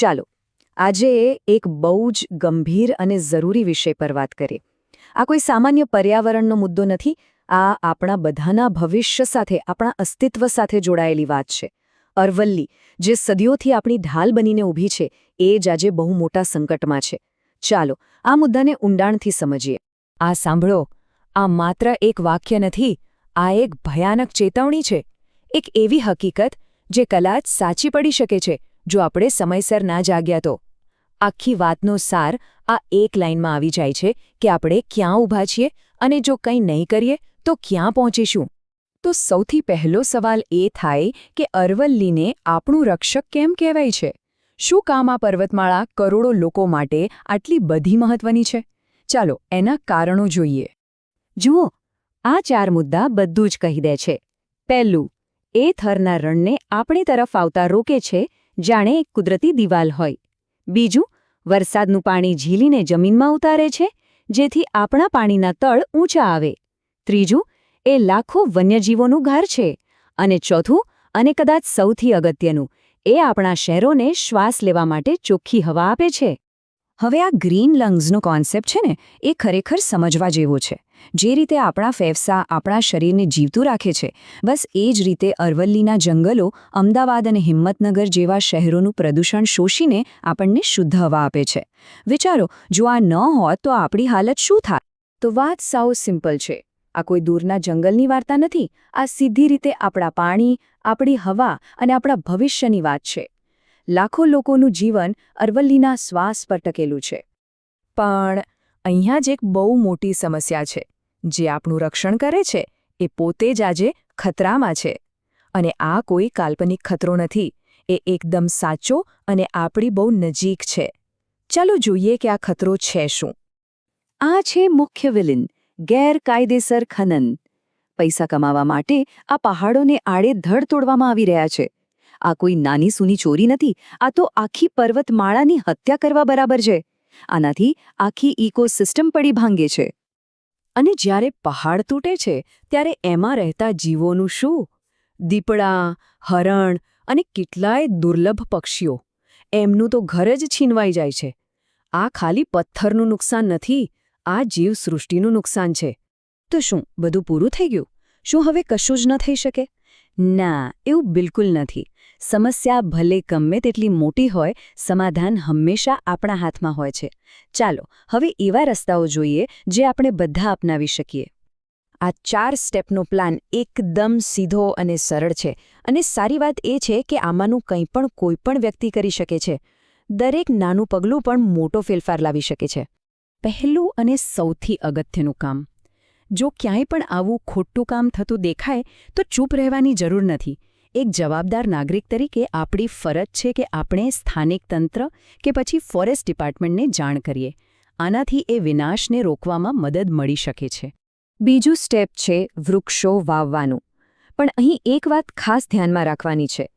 ચાલો, આજે એક બહુ જ ગંભીર અને જરૂરી વિષય પર વાત કરીએ. આ કોઈ સામાન્ય પર્યાવરણનો મુદ્દો નથી, આ આપણા બધાના ભવિષ્ય સાથે, આપણા અસ્તિત્વ સાથે જોડાયેલી વાત છે. અરવલ્લી, જે સદીઓથી આપણી ઢાલ બનીને ઊભી છે, એ જ આજે બહુ મોટા સંકટમાં છે. ચાલો, આ મુદ્દાને ઊંડાણથી સમજીએ. આ સાંભળો, આ માત્ર એક વાક્ય નથી, આ એક ભયાનક ચેતવણી છે. એક એવી હકીકત, જે કદાચ સાચી પડી શકે છે જો આપણે સમયસર ના જાગ્યા તો? આખી વાતનો સાર આ એક લાઇનમાં આવી જાય છે કે આપણે ક્યાં ઊભા છીએ અને જો કંઈ નહીં કરીએ, તો ક્યાં પહોંચીશું? તો સૌથી પહેલો સવાલ એ થાય કે અરવલ્લીને આપણું રક્ષક કેમ કહેવાય છે? શું કામ આ પર્વતમાળા કરોડો લોકો માટે આટલી બધી મહત્વની છે? ચાલો એના કારણો જોઈએ. જુઓ, આ ચાર મુદ્દા બધું જ કહી દે છે. પહેલું, એ થરના રણને આપણી તરફ આવતા રોકે છે જાણે એક કુદરતી દિવાલ હોય. બીજું, વરસાદનું પાણી ઝીલીને જમીનમાં ઉતારે છે, જેથી આપણા પાણીના તળ ઊંચા આવે. ત્રીજું, એ લાખો વન્યજીવોનું ઘર છે. અને ચોથું, અને કદાચ સૌથી અગત્યનું, એ આપણા શહેરોને શ્વાસ લેવા માટે ચોખ્ખી હવા આપે છે. હવે આ ગ્રીન લંગ્સનો કોન્સેપ્ટ છે ને, એ ખરેખર સમજવા જેવો છે. જે રીતે આપણા ફેફસા આપણા શરીરને જીવતું રાખે છે, બસ એ જ રીતે અરવલ્લીના જંગલો, અમદાવાદ અને હિંમતનગર જેવા શહેરોનું પ્રદૂષણ શોષીને આપણને શુદ્ધ હવા આપે છે. વિચારો, જો આ ન હોત તો આપણી હાલત શું થાય તો વાત સાવ સિમ્પલ છે. આ કોઈ દૂરના જંગલની વાર્તા નથી. આ સીધી રીતે આપણા પાણી, આપણી હવા અને આપણા ભવિષ્યની વાત છે. લાખો લોકોનું જીવન અરવલ્લીના શ્વાસ પર ટકેલું છે. પણ અહીંયા જ એક બહુ મોટી સમસ્યા છે. જે આપણું રક્ષણ કરે છે, એ પોતે જ આજે ખતરામાં છે. અને આ કોઈ કાલ્પનિક ખતરો નથી. એ એકદમ સાચો અને આપણી બહુ નજીક છે. ચાલો જોઈએ કે આ ખતરો છે શું. આ છે મુખ્ય વિલિન, ગેરકાયદેસર ખનન. પૈસા કમાવા માટે આ પહાડોને આડે ધડ તોડવામાં આવી રહ્યા છે. આ કોઈ નાની સૂની ચોરી નથી, આ તો આખી પર્વતમાળાની હત્યા કરવા બરાબર છે. આનાથી આખી ઇકોસિસ્ટમ પડી ભાંગે છે. અને જ્યારે પહાડ તૂટે છે, ત્યારે એમાં રહેતા જીવોનું શું? દીપડા, હરણ અને કેટલાય દુર્લભ પક્ષીઓ. એમનું તો ઘર જ છીનવાઈ જાય છે. આ ખાલી પથ્થરનું નુકસાન નથી, આ જીવસૃષ્ટિનું નુકસાન છે. તો શું, બધું પૂરું થઈ ગયું? શું હવે કશું જ ન થઈ શકે? ના, એવું બિલકુલ નથી. સમસ્યા ભલે ગમે તેટલી મોટી હોય, સમાધાન હંમેશા આપણા હાથમાં હોય છે. ચાલો, હવે એવા રસ્તાઓ જોઈએ જે આપણે બધા અપનાવી શકીએ. આ ચાર સ્ટેપનો પ્લાન એકદમ સીધો અને સરળ છે અને સારી વાત એ છે કે આમાંનું કંઈ પણ કોઈ પણ વ્યક્તિ કરી શકે છે. દરેક નાનું પગલું પણ મોટો ફેરફાર લાવી શકે છે. પહેલું અને સૌથી અગત્યનું કામ. જો ક્યાંય પણ આવું ખોટું કામ થતું દેખાય, તો ચૂપ રહેવાની જરૂર નથી. એક જવાબદાર નાગરિક તરીકે આપણી ફરજ છે કે આપણે સ્થાનિક તંત્ર કે પછી ફોરેસ્ટ ડિપાર્ટમેન્ટને જાણ કરીએ. આનાથી એ વિનાશને રોકવામાં મદદ મળી શકે છે. બીજું સ્ટેપ છે વૃક્ષો વાવવાનું. પણ અહીં એક વાત ખાસ ધ્યાનમાં રાખવાની છે.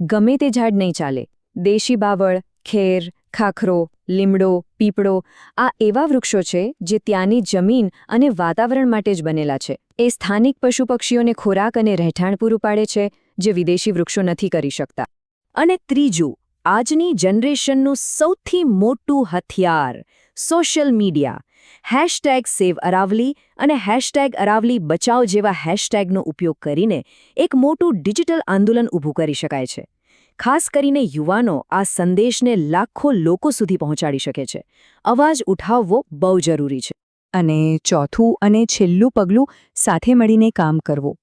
ગમે તે ઝાડ નહીં ચાલે. દેશી બાવળ, ખેર ખાખરો, લીમડો, પીપળો, આ એવા વૃક્ષો છે જે ત્યાંની જમીન અને વાતાવરણ માટે જ બનેલા છે. એ સ્થાનિક પશુ પક્ષીઓને ખોરાક અને રહેઠાણ પૂરું પાડે છે, જે વિદેશી વૃક્ષો નથી કરી શકતા. અને ત્રીજું, આજની જનરેશનનું સૌથી મોટું હથિયાર, social media. Hashtag save Aravalli અને હેશટેગ અરાવલી બચાવ જેવા હેશટેગનો ઉપયોગ કરીને એક મોટું ડિજિટલ આંદોલન ઊભું કરી શકાય છે. ખાસ કરીને યુવાનો આ સંદેશને લાખો લોકો સુધી પહોંચાડી શકે છે. અવાજ ઉઠાવવો બહુ જરૂરી છે. અને ચોથું અને છેલ્લું પગલું સાથે મળીને કામ કરવું.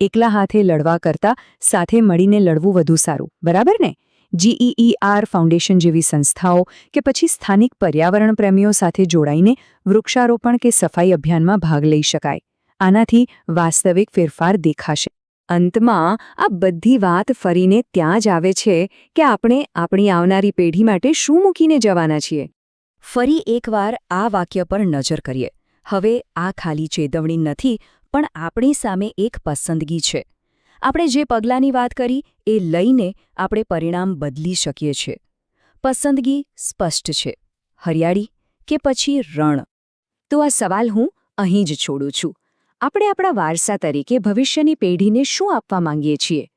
એકલા હાથે લડવા કરતાં સાથે મળીને લડવું વધુ સારું. બરાબર ને? જીઈઈઆર ફાઉન્ડેશન જેવી સંસ્થાઓ કે પછી સ્થાનિક પર્યાવરણ પ્રેમીઓ સાથે જોડાઈને વૃક્ષારોપણ કે સફાઈ અભિયાનમાં ભાગ લઈ શકાય. આનાથી વાસ્તવિક ફેરફાર દેખાશે. અંતમાં આ બધી વાત ફરીને ત્યાં જ આવે છે કે આપણે આપણી આવનારી પેઢી માટે શું મૂકીને જવાના છીએ. ફરી એકવાર આ વાક્ય પર નજર કરીએ. હવે આ ખાલી ચેતવણી નથી, પણ આપણી સામે એક પસંદગી છે. આપણે જે પગલાંની વાત કરી, એ લઈને આપણે પરિણામ બદલી શકીએ છીએ. પસંદગી સ્પષ્ટ છે. હરિયાળી કે પછી રણ? તો આ સવાલ હું અહીં જ છોડું છું. આપણે આપણા વારસા તરીકે ભવિષ્યની પેઢીને શું આપવા માંગીએ છીએ?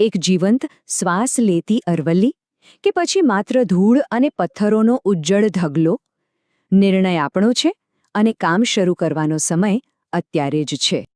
એક જીવંત, શ્વાસ લેતી અરવલ્લી? કે પછી માત્ર ધૂળ અને પથ્થરોનો ઉજ્જડ ઢગલો? નિર્ણય આપણો છે અને કામ શરૂ કરવાનો સમય અત્યારે જ છે.